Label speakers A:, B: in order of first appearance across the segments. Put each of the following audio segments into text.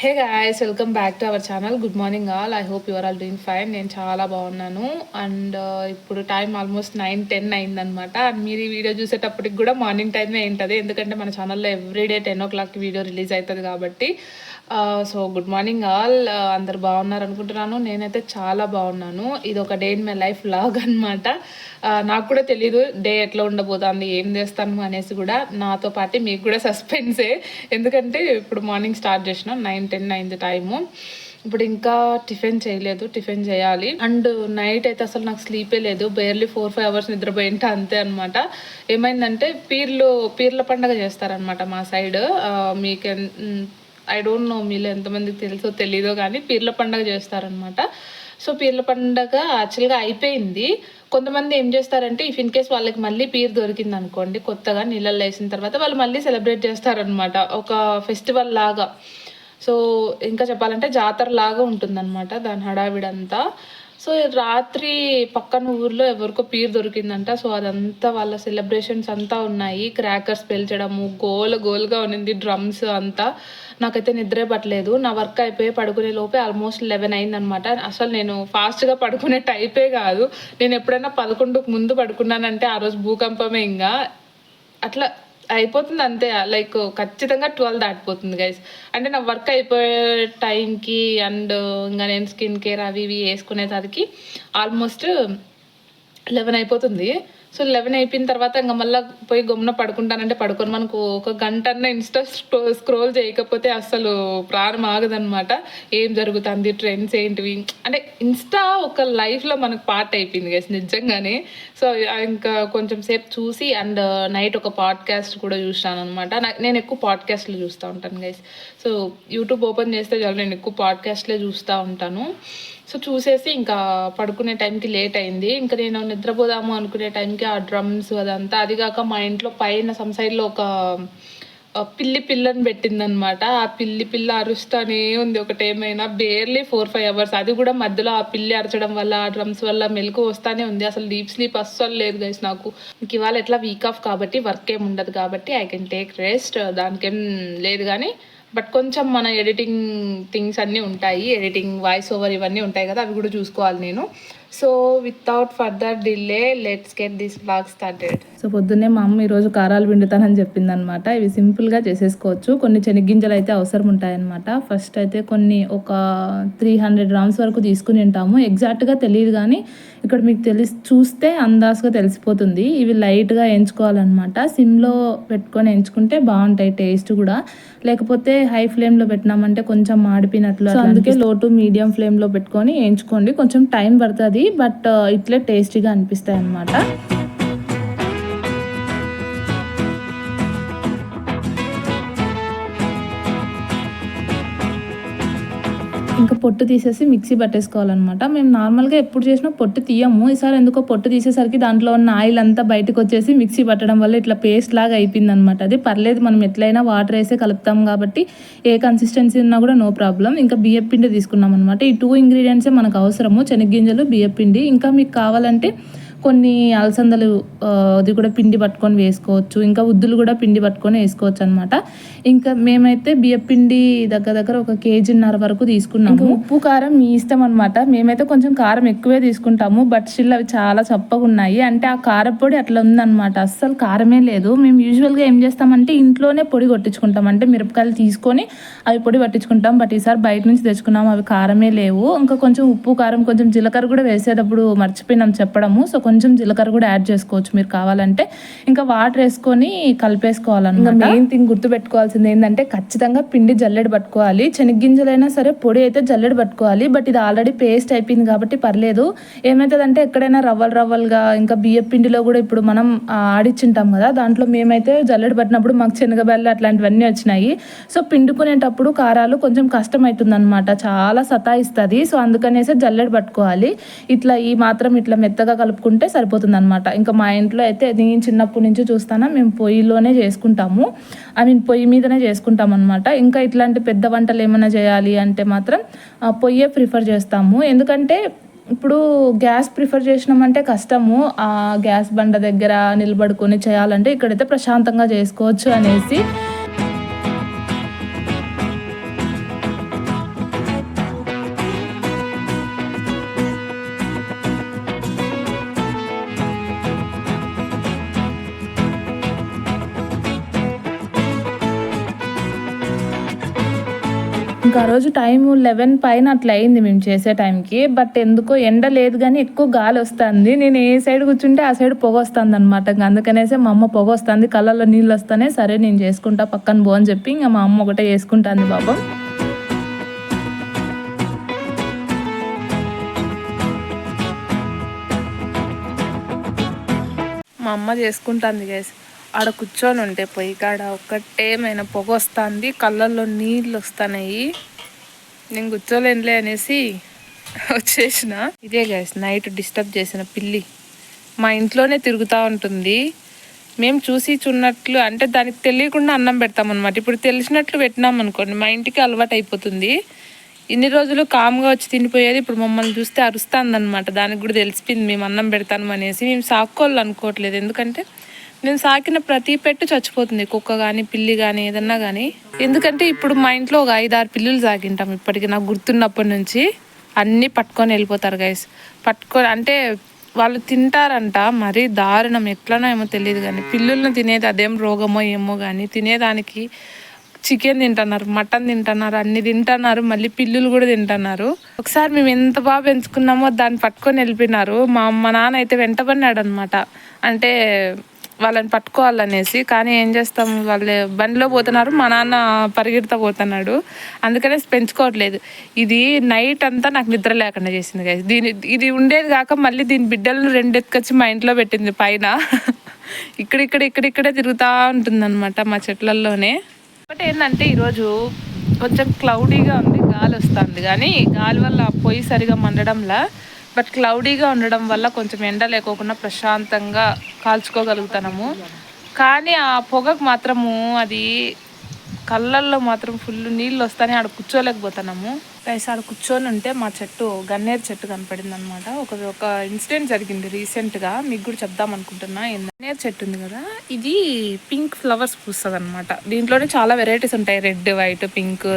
A: Hey guys welcome back to our channel good morning all I hope your all doing fine నేను చాలా బాగున్నాను. And uh, ఇప్పుడు time almost nine ten అయిందనమాట and మీరు ఈ video చూసేటప్పటికి కూడా మార్నింగ్ టైమే ఉంటుంది. ఎందుకంటే మన ఛానల్లో everyday ten o'clock video release అవుతుంది కాబట్టి. సో గుడ్ మార్నింగ్ ఆల్ అందరు బాగున్నారు అనుకుంటున్నాను. నేనైతే చాలా బాగున్నాను. ఇది ఒక day in my life log అనమాట నాకు కూడా తెలీదు డే ఎట్లా ఉండబోతుంది ఏం చేస్తాను అనేసి కూడా. నాతో పాటు మీకు కూడా సస్పెన్సే ఎందుకంటే ఇప్పుడు మార్నింగ్ స్టార్ట్ చేసిన నైన్ టెన్ అయింది టైము ఇప్పుడు ఇంకా టిఫిన్ చేయలేదు టిఫిన్ చేయాలి. అండ్ నైట్ అయితే అసలు నాకు స్లీపే లేదు. బేర్లీ ఫోర్ ఫైవ్ అవర్స్ నిద్రపోయింటే అంతే అనమాట ఏమైందంటే పీర్లు పీర్ల పండగ చేస్తారనమాట మా సైడ్ మీకు ఐ డోంట్ నో మీలో ఎంతమందికి తెలుసో తెలీదో కానీ పీర్ల పండగ చేస్తారనమాట సో పీర్ల పండగ యాక్చువల్గా అయిపోయింది. కొంతమంది ఏం చేస్తారంటే ఇఫ్ ఇన్ కేస్ వాళ్ళకి మళ్ళీ పీర్ దొరికింది అనుకోండి కొత్తగా నీళ్ళల్లో వేసిన తర్వాత వాళ్ళు మళ్ళీ సెలబ్రేట్ చేస్తారనమాట ఒక ఫెస్టివల్ లాగా. సో ఇంకా చెప్పాలంటే జాతర లాగా ఉంటుందన్నమాట దాని హడావిడంతా. సో రాత్రి పక్కన ఊర్లో ఎవరికో పీర్ దొరికిందంట. సో అదంతా వాళ్ళ సెలబ్రేషన్స్ అంతా ఉన్నాయి. క్రాకర్స్ పేల్చడము గోల గోల్గా ఉన్నింది డ్రమ్స్ అంతా. నాకైతే నిద్రే పట్టలేదు. నా వర్క్ అయిపోయి పడుకునే లోపే ఆల్మోస్ట్ లెవెన్ అయిందనమాట. అసలు నేను ఫాస్ట్గా పడుకునే టైపే కాదు. నేను ఎప్పుడైనా పదకొండుకు ముందు పడుకున్నానంటే ఆ రోజు భూకంపమే ఇంకా. అట్లా అయిపోతుంది అంతే లైక్ ఖచ్చితంగా ట్వెల్వ్ దాటిపోతుంది గైస్ అంటే నా వర్క్ అయిపోయే టైంకి అండ్ ఇంకా నేను స్కిన్ కేర్ అవి ఇవి వేసుకునేసరికి ఆల్మోస్ట్ లెవెన్ అయిపోతుంది. సో లెవెన్ అయిపోయిన తర్వాత ఇంకా మళ్ళీ పోయి గమ్మున పడుకుంటానంటే పడుకొని. మనకు ఒక గంట అన్న ఇన్స్టా స్క్రోల్ చేయకపోతే అసలు ప్రాణం ఆగదనమాట ఏం జరుగుతుంది ట్రెండ్స్ ఏంటివి? అంటే ఇన్స్టా ఒక లైఫ్లో మనకు పార్ట్ అయిపోయింది గైస్ నిజంగానే. సో ఇంకా కొంచెం సేపు చూసి అండ్ నైట్ ఒక పాడ్కాస్ట్ కూడా చూసాను అనమాట నేను ఎక్కువ పాడ్కాస్ట్లు చూస్తూ ఉంటాను గైస్ సో యూట్యూబ్ ఓపెన్ చేస్తే చాలు నేను ఎక్కువ పాడ్కాస్ట్లే చూస్తూ ఉంటాను. సో చూసేసి ఇంకా పడుకునే టైంకి లేట్ అయింది. ఇంకా నేను నిద్రపోదాము అనుకునే టైంకి ఆ డ్రమ్స్ అదంతా అది కాక మా ఇంట్లో పైన సమ్ సైడ్లో ఒక పిల్లి పిల్లని పెట్టిందనమాట ఆ పిల్లి పిల్ల అరుస్తానే ఉంది ఒకటేమైనా బేర్లీ ఫోర్ ఫైవ్ అవర్స్ అది కూడా మధ్యలో ఆ పిల్లి అరచడం వల్ల ఆ డ్రమ్స్ వల్ల మెలకు వస్తానే ఉంది. అసలు డీప్ స్లీప్ అస్సలు లేదు గైస్ నాకు. ఇంక ఇవాళ ఎట్లా వీక్ ఆఫ్ కాబట్టి వర్క్ ఏమి ఉండదు కాబట్టి ఐ కెన్ టేక్ రెస్ట్ దానికేం లేదు కానీ బట్ కొంచెం మన ఎడిటింగ్ థింగ్స్ అన్నీ ఉంటాయి ఎడిటింగ్ వాయిస్ ఓవర్ ఇవన్నీ ఉంటాయి కదా అవి కూడా చూసుకోవాలి నేను. So without further delay let's get this blog started so పొద్దున్నే మా అమ్మ ఈరోజు కారాలు పిండుతానని చెప్పింది అనమాట ఇవి సింపుల్గా చేసేసుకోవచ్చు. కొన్ని శనగ్గింజలు అయితే అవసరం ఉంటాయన్నమాట. ఫస్ట్ అయితే కొన్ని ఒక త్రీ హండ్రెడ్ గ్రామ్స్ వరకు తీసుకుని ఉంటాము ఎగ్జాక్ట్గా తెలియదు కానీ ఇక్కడ మీకు తెలిసి చూస్తే అందాజుగా తెలిసిపోతుంది. ఇవి లైట్గా ఎంచుకోవాలన్నమాట. సిమ్లో పెట్టుకొని ఎంచుకుంటే బాగుంటాయి టేస్ట్ కూడా. లేకపోతే హై ఫ్లేమ్లో పెట్టినామంటే కొంచెం మాడిపోయినట్లు అందుకే లో టు మీడియం ఫ్లేమ్లో పెట్టుకొని ఎంచుకోండి. కొంచెం టైం పడుతుంది. బట్ uh, ఇట్లే టేస్టీగా అనిపిస్తాయి అన్నమాట పొట్టు తీసేసి మిక్సీ పట్టేసుకోవాలన్నమాట. మేము నార్మల్గా ఎప్పుడు చేసినా పొట్టు తీయము. ఈసారి ఎందుకో పొట్టు తీసేసరికి దాంట్లో ఉన్న ఆయిల్ అంతా బయటకు వచ్చేసి మిక్సీ పట్టడం వల్ల ఇట్లా పేస్ట్ లాగా అయిపోయింది అనమాట అది పర్లేదు మనం ఎట్లయినా వాటర్ వేసే కలుపుతాం కాబట్టి ఏ కన్సిస్టెన్సీ ఉన్నా కూడా నో ప్రాబ్లం ఇంకా బియ్యం పిండి తీసుకున్నాం అనమాట ఈ టూ ఇంగ్రీడియంట్సే మనకు అవసరము. శనగ్గింజలు బియ్యం పిండి. ఇంకా మీకు కావాలంటే కొన్ని అలసందలు అది కూడా పిండి పట్టుకొని వేసుకోవచ్చు. ఇంకా ఉద్దులు కూడా పిండి పట్టుకొని వేసుకోవచ్చు అనమాట ఇంకా మేమైతే బియ్య పిండి దగ్గర దగ్గర ఒక కేజీన్నర వరకు తీసుకున్నాము. ఉప్పు కారం మీ ఇష్టం అనమాట మేమైతే కొంచెం కారం ఎక్కువే తీసుకుంటాము బట్ స్టిల్ అవి చాలా చప్పగా ఉన్నాయి. అంటే ఆ కారపొడి అట్లా ఉందన్నమాట. అస్సలు కారమే లేదు. మేము యూజువల్గా ఏం చేస్తామంటే ఇంట్లోనే పొడి కొట్టించుకుంటాం. అంటే మిరపకాయలు తీసుకొని అవి పొడి పట్టించుకుంటాం. బట్ ఈసారి బయట నుంచి తెచ్చుకున్నాము అవి కారమే లేవు. ఇంకా కొంచెం ఉప్పు కారం కొంచెం జీలకర్ర కూడా వేసేటప్పుడు మర్చిపోయినాం చెప్పడము. సో కొంచెం జీలకర్ర కూడా యాడ్ చేసుకోవచ్చు మీరు కావాలంటే. ఇంకా వాటర్ వేసుకొని కలిపేసుకోవాలన్నమాట. మెయిన్ థింగ్ గుర్తు పెట్టుకోవాల్సింది ఏంటంటే ఖచ్చితంగా పిండి జల్లెడ పట్టుకోవాలి. శనగ్గింజలైనా సరే పొడి అయితే జల్లెడ పట్టుకోవాలి. బట్ ఇది ఆల్రెడీ పేస్ట్ అయిపోయింది కాబట్టి పర్లేదు. ఏమవుతుందంటే ఎక్కడైనా రవ్వలు రవ్వలుగా ఇంకా బియ్య పిండిలో కూడా ఇప్పుడు మనం ఆడిచ్చింటాం కదా. దాంట్లో మేమైతే జల్లెడ పట్టినప్పుడు మాకు శనగబెల్ల అట్లాంటివన్నీ వచ్చినాయి. సో పిండుకునేటప్పుడు కారాలు కొంచెం కష్టం అవుతుంది అనమాట చాలా సతాయిస్తుంది. సో అందుకనేసి జల్లెడ పట్టుకోవాలి. ఇట్లా ఈ మాత్రం ఇట్లా మెత్తగా కలుపుకుంటే సరిపోతుంది అనమాట ఇంకా మా ఇంట్లో అయితే నేను చిన్నప్పటి నుంచి చూస్తానా మేము పొయ్యిలోనే చేసుకుంటాము. ఐ మీన్ పొయ్యి మీదనే చేసుకుంటాం అనమాట ఇంకా ఇట్లాంటి పెద్ద వంటలు ఏమైనా చేయాలి అంటే మాత్రం పొయ్యే ప్రిఫర్ చేస్తాము. ఎందుకంటే ఇప్పుడు గ్యాస్ ప్రిఫర్ చేసినామంటే కష్టము. ఆ గ్యాస్ బండ దగ్గర నిలబడుకొని చేయాలంటే ఇక్కడైతే ప్రశాంతంగా చేసుకోవచ్చు అనేసి ఆ రోజు టైం లెవెన్ పైన అట్లా అయింది మేము చేసే టైంకి బట్ ఎందుకో ఎండ లేదు కానీ ఎక్కువ గాలి వస్తుంది. నేను ఏ సైడ్ కూర్చుంటే ఆ సైడ్ పొగ వస్తుంది అనమాట అందుకనేసి మా అమ్మ పొగ వస్తుంది. కళ్ళల్లో నీళ్ళు వస్తానే సరే నేను చేసుకుంటా పక్కన పో అని చెప్పి ఇంకా మా అమ్మ ఒకటే చేసుకుంటాంది పాపం. మా అమ్మ చేసుకుంటుంది గైస్ ఆడ కూర్చొని ఉంటే పొయ్యి కాడ ఒక్కటేమైనా పొగ వస్తుంది కళ్ళల్లో నీళ్ళు వస్తున్నాయి నేను కూర్చోలేనులే అనేసి వచ్చేసిన. ఇదే గ్యాస్ నైట్ డిస్టర్బ్ చేసిన పిల్లి. మా ఇంట్లోనే తిరుగుతూ ఉంటుంది. మేము చూసి చున్నట్లు అంటే దానికి తెలియకుండా అన్నం పెడతాం అనమాట ఇప్పుడు తెలిసినట్లు పెట్టినాం అనుకోండి మా ఇంటికి అలవాటు అయిపోతుంది. ఇన్ని రోజులు కామ్గా వచ్చి తినిపోయేది ఇప్పుడు మమ్మల్ని చూస్తే అరుస్తుంది అనమాట దానికి కూడా తెలిసిపోయింది మేము అన్నం పెడతాను అనేసి. మేము సాక్కోళ్ళు అనుకోవట్లేదు. ఎందుకంటే నేను సాకిన ప్రతి పెట్టు చచ్చిపోతుంది కుక్క కానీ పిల్లి కానీ ఏదన్నా కానీ ఎందుకంటే ఇప్పుడు మా ఇంట్లో ఒక ఐదు ఆరు పిల్లులు సాగింటాం ఇప్పటికి నాకు గుర్తున్నప్పటి నుంచి. అన్నీ పట్టుకొని వెళ్ళిపోతారు గైస్ పట్టుకొని అంటే వాళ్ళు తింటారంట మరి దారుణం. ఎట్లనో ఏమో తెలియదు కానీ పిల్లులను తినేది అదేం రోగమో ఏమో కానీ తినేదానికి చికెన్ తింటున్నారు మటన్ తింటున్నారు అన్ని తింటున్నారు మళ్ళీ పిల్లులు కూడా తింటున్నారు. ఒకసారి మేము ఎంత బాగా పెంచుకున్నామో దాన్ని పట్టుకొని వెళ్ళిపోయినారు. మా అమ్మ నాన్న అయితే వెంటబడినాడు అనమాట అంటే వాళ్ళని పట్టుకోవాలనేసి. కానీ ఏం చేస్తాం? వాళ్ళు బండిలో పోతున్నారు. మా నాన్న పరిగెడతా పోతున్నాడు. అందుకనే పెంచుకోవట్లేదు. ఇది నైట్ అంతా నాకు నిద్ర లేకుండా చేసింది కదా దీని ఇది ఉండేది కాక మళ్ళీ దీని బిడ్డలను రెండు ఎత్తుకొచ్చి మా ఇంట్లో పెట్టింది పైన. ఇక్కడిక్కడ ఇక్కడిక్కడే తిరుగుతూ ఉంటుంది అనమాట మా చెట్లల్లోనే. ఒకటి ఏంటంటే ఈరోజు కొంచెం క్లౌడీగా ఉంది గాలి వస్తుంది. కానీ గాలి వల్ల పొయ్యి సరిగా మండడంలా బట్ క్లౌడీగా ఉండడం వల్ల కొంచెం ఎండ లేకోకుండా ప్రశాంతంగా కాల్చుకోగలుగుతాము కానీ ఆ పొగకు మాత్రము అది కళ్ళల్లో మాత్రం ఫుల్ నీళ్ళు వస్తానే ఆడ కూర్చోలేకపోతున్నాము. గైస్ ఆడ కూర్చొని ఉంటే మా చెట్టు గన్నేరు చెట్టు కనపడింది అనమాట ఒక ఒక ఇన్సిడెంట్ జరిగింది రీసెంట్గా మీకు కూడా చెప్దాం అనుకుంటున్నా. గన్నేరు చెట్టు ఉంది కదా ఇది పింక్ ఫ్లవర్స్ పూస్తుంది అనమాట దీంట్లోనే చాలా వెరైటీస్ ఉంటాయి. రెడ్ వైట్ పింక్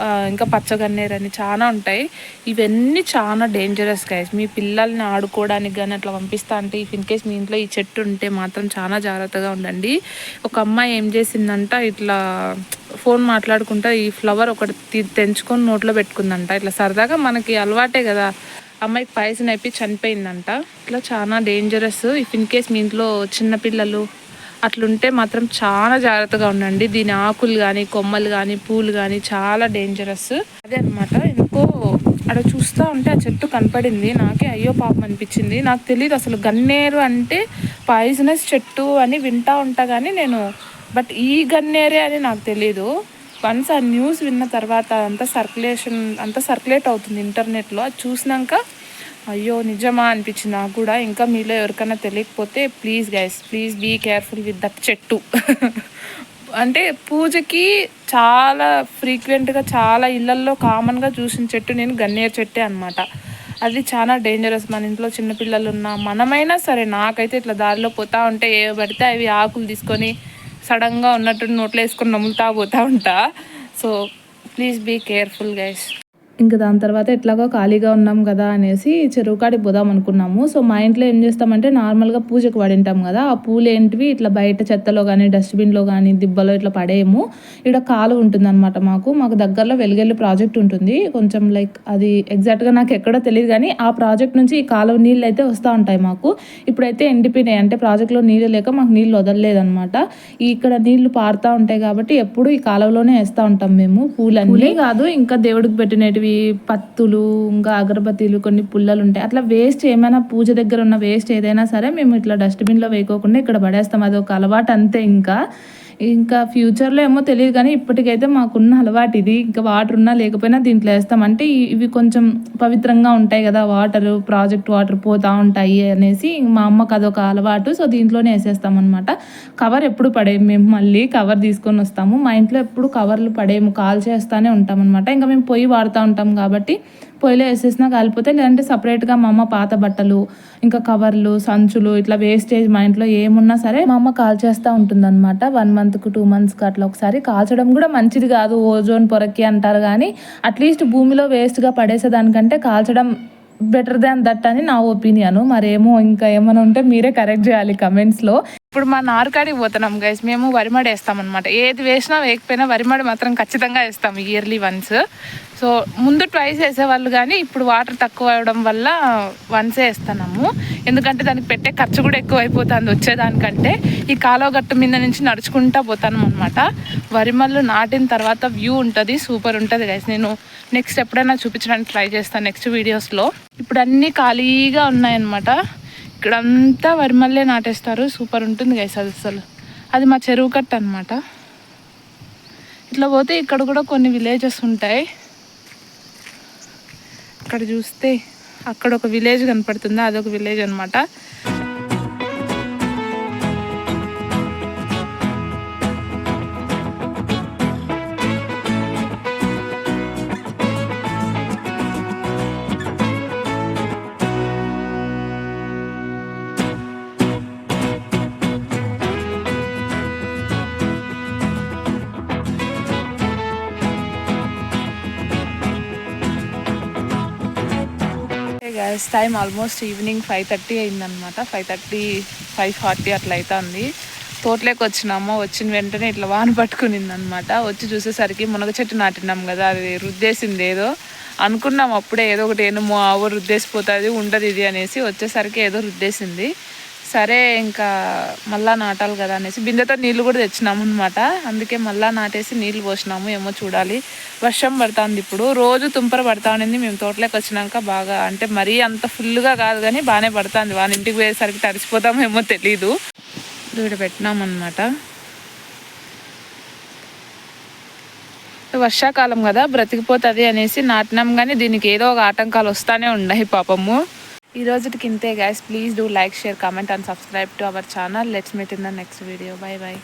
A: ఇంకా పచ్చగన్నేరు అని చాలా ఉంటాయి. ఇవన్నీ చాలా డేంజరస్ గైస్ మీ పిల్లల్ని ఆడుకోవడానికి కానీ అట్లా పంపిస్తా అంటే ఇఫ్ ఇన్ కేస్ మీ ఇంట్లో ఈ చెట్టు ఉంటే మాత్రం చాలా జాగ్రత్తగా ఉండండి. ఒక అమ్మాయి ఏం చేసిందంట ఇట్లా ఫోన్ మాట్లాడుకుంటా ఈ ఫ్లవర్ ఒకటి తెంచుకొని నోట్లో పెట్టుకుందంట. ఇట్లా సరదాగా మనకి అలవాటే కదా. అమ్మాయికి పాయసం అయిపోయి చనిపోయిందంట. ఇట్లా చాలా డేంజరస్ ఇఫ్ ఇన్ కేస్ మీ ఇంట్లో చిన్నపిల్లలు అట్లుంటే మాత్రం చాలా జాగ్రత్తగా ఉండండి. దీని ఆకులు కానీ కొమ్మలు కానీ పూలు కానీ చాలా డేంజరస్ అదే అనమాట ఎందుకో అక్కడ చూస్తూ ఉంటే ఆ చెట్టు కనపడింది. నాకే అయ్యో పాపం అనిపించింది. నాకు తెలియదు అసలు గన్నేరు అంటే పాయిజనస్ చెట్టు అని వింటా ఉంటా కానీ నేను బట్ ఈ గన్నేరే అని నాకు తెలియదు వన్స్ ఆ న్యూస్ విన్న తర్వాత అంతా సర్క్యులేషన్ అంతా సర్క్యులేట్ అవుతుంది ఇంటర్నెట్లో అది చూసినాక అయ్యో నిజమా అనిపించింది. నాకు కూడా ఇంకా మీలో ఎవరికైనా తెలియకపోతే please guys please be careful with that చెట్టు. అంటే పూజకి చాలా ఫ్రీక్వెంట్గా చాలా ఇళ్ళల్లో కామన్గా చూసిన చెట్టు నేను గన్నేరు చెట్టే అనమాట అది చాలా డేంజరస్ మన ఇంట్లో చిన్నపిల్లలు ఉన్నా మనమైనా సరే నాకైతే ఇట్లా దారిలో పోతా ఉంటే ఏ పడితే అవి ఆకులు తీసుకొని సడన్గా ఉన్నట్టు నోట్లో వేసుకొని నమ్ముతా పోతా ఉంటా. So please be careful guys ఇంకా దాని తర్వాత ఎట్లాగో ఖాళీగా ఉన్నాం కదా అనేసి చెరువు కాడికి పోదాం అనుకున్నాము. సో మా ఇంట్లో ఏం చేస్తామంటే నార్మల్గా పూజకు పడింటాం కదా ఆ పూలు ఏంటివి ఇట్లా బయట చెత్తలో కానీ డస్ట్బిన్లో కానీ దిబ్బలో ఇట్లా పడేయము. ఇక్కడ కాలు ఉంటుంది అనమాట మాకు. మాకు దగ్గరలో వెలుగెళ్ళి ప్రాజెక్ట్ ఉంటుంది. కొంచెం లైక్ అది ఎగ్జాక్ట్గా నాకు ఎక్కడో తెలియదు కానీ ఆ ప్రాజెక్ట్ నుంచి ఈ కాలువ నీళ్ళు అయితే వస్తూ ఉంటాయి మాకు. ఇప్పుడైతే ఎండిపోయినాయి. అంటే ప్రాజెక్ట్లో నీళ్ళు లేక మాకు నీళ్ళు వదలలేదనమాట ఇక్కడ నీళ్ళు పారుతూ ఉంటాయి కాబట్టి ఎప్పుడు ఈ కాలువలోనే వేస్తూ ఉంటాం మేము. పూలన్నీ కాదు ఇంకా దేవుడికి పెట్టినవి పత్తులు ఇంకా అగరబత్తీలు కొన్ని పుల్లలు ఉంటాయి అట్లా వేస్ట్ ఏమైనా పూజ దగ్గర ఉన్న వేస్ట్ ఏదైనా సరే మేము ఇట్లా డస్ట్బిన్లో వేయకోకుండా ఇక్కడ పడేస్తాం. అది ఒక అలవాటు అంతే ఇంకా. ఇంకా ఫ్యూచర్లో ఏమో తెలియదు కానీ ఇప్పటికైతే మాకున్న అలవాటు ఇది. ఇంకా వాటర్ ఉన్నా లేకపోయినా దీంట్లో వేస్తాం. అంటే ఇవి కొంచెం పవిత్రంగా ఉంటాయి కదా వాటర్ ప్రాజెక్ట్ వాటర్ పోతూ ఉంటాయి అనేసి మా అమ్మకు అదొక అలవాటు. సో దీంట్లోనే వేసేస్తాం అనమాట కవర్ ఎప్పుడు పడేము మేము మళ్ళీ కవర్ తీసుకొని వస్తాము. మా ఇంట్లో ఎప్పుడు కవర్లు పడేము కాల్ చేస్తూనే ఉంటాం అనమాట ఇంకా మేము పొయ్యి వాడుతూ ఉంటాం కాబట్టి పొయ్యిలో వేసేసినా కాలిపోతే లేదంటే సపరేట్గా మా అమ్మ పాత బట్టలు ఇంకా కవర్లు సంచులు ఇట్లా వేస్టేజ్ మా ఇంట్లో ఏమున్నా సరే మా అమ్మ కాల్ చేస్తూ ఉంటుంది అనమాట వన్ మంత్కి టూ మంత్స్కి అట్లా ఒకసారి కాల్చడం కూడా మంచిది కాదు ఓజోన్ పొరకి అంటారు కానీ అట్లీస్ట్ భూమిలో వేస్ట్గా పడేసేదానికంటే కాల్చడం బెటర్ దాన్ దట్ అని నా ఒపీనియన్ మరేమో ఇంకా ఏమైనా ఉంటే మీరే కరెక్ట్ చేయాలి కమెంట్స్లో ఇప్పుడు మా నారుకాడికి పోతున్నాం గైస్ మేము వరిమడి వేస్తాం అనమాట ఏది వేసినా వేయకపోయినా వరిమడి మాత్రం ఖచ్చితంగా వేస్తాం ఇయర్లీ వన్స్ సో ముందు ట్వైస్ వేసేవాళ్ళు కానీ ఇప్పుడు వాటర్ తక్కువ అవడం వల్ల వన్సే వేస్తున్నాము. ఎందుకంటే దానికి పెట్టే ఖర్చు కూడా ఎక్కువైపోతుంది వచ్చేదానికంటే. ఈ కాలువ గట్టు మీద నుంచి నడుచుకుంటా పోతాను అనమాట వరిమల్లు నాటిన తర్వాత వ్యూ ఉంటుంది సూపర్ ఉంటుంది గైస్ నేను నెక్స్ట్ ఎప్పుడైనా చూపించడానికి ట్రై చేస్తాను నెక్స్ట్ వీడియోస్లో ఇప్పుడు అన్నీ ఖాళీగా ఉన్నాయన్నమాట. ఇక్కడంతా వరిమల్లే నాటేస్తారు. సూపర్ ఉంటుంది గైస్ అది అసలు. అది మా చెరువు కట్ట అనమాట ఇట్లా పోతే ఇక్కడ కూడా కొన్ని విలేజెస్ ఉంటాయి. ఇక్కడ చూస్తే అక్కడ ఒక విలేజ్ కనపడుతుంది. అదొక విలేజ్ అనమాట time almost evening five thirty అయిందనమాట ఫైవ్ థర్టీ ఫైవ్ ఫార్టీ అట్లా అవుతుంది తోటలోకి వచ్చినాము. వచ్చిన వెంటనే ఇట్లా వాన పట్టుకునిందనమాట వచ్చి చూసేసరికి మునగ చెట్టు నాటినాం కదా అది రుద్దేసింది ఏదో. అనుకున్నాం అప్పుడే ఏదో ఒకటి ఏనుమో ఆవు రుద్దేసిపోతుంది ఉండదు ఇది అనేసి వచ్చేసరికి ఏదో రుద్దేసింది. సరే ఇంకా మళ్ళా నాటాలి కదా అనేసి బిందెతో నీళ్ళు కూడా తెచ్చినాము అనమాట అందుకే మళ్ళా నాటేసి నీళ్ళు పోసినాము ఏమో చూడాలి. వర్షం పడుతుంది ఇప్పుడు. రోజు తుంపర పడతా ఉండింది మేము తోటలోకి వచ్చినాక బాగా అంటే మరీ అంత ఫుల్గా కాదు కానీ బాగానే పడుతుంది. వాళ్ళ ఇంటికి పోయేసరికి తడిసిపోతామేమో తెలీదు. ఇక్కడ పెట్టినామన్నమాట వర్షాకాలం కదా బ్రతికిపోతుంది అనేసి నాటినాం కానీ దీనికి ఏదో ఒక ఆటంకాలు వస్తానే ఉన్నాయి పాపము. ఈ రోజుకి ఇంతే guys please do like share comment and subscribe to our channel let's meet in the next video bye bye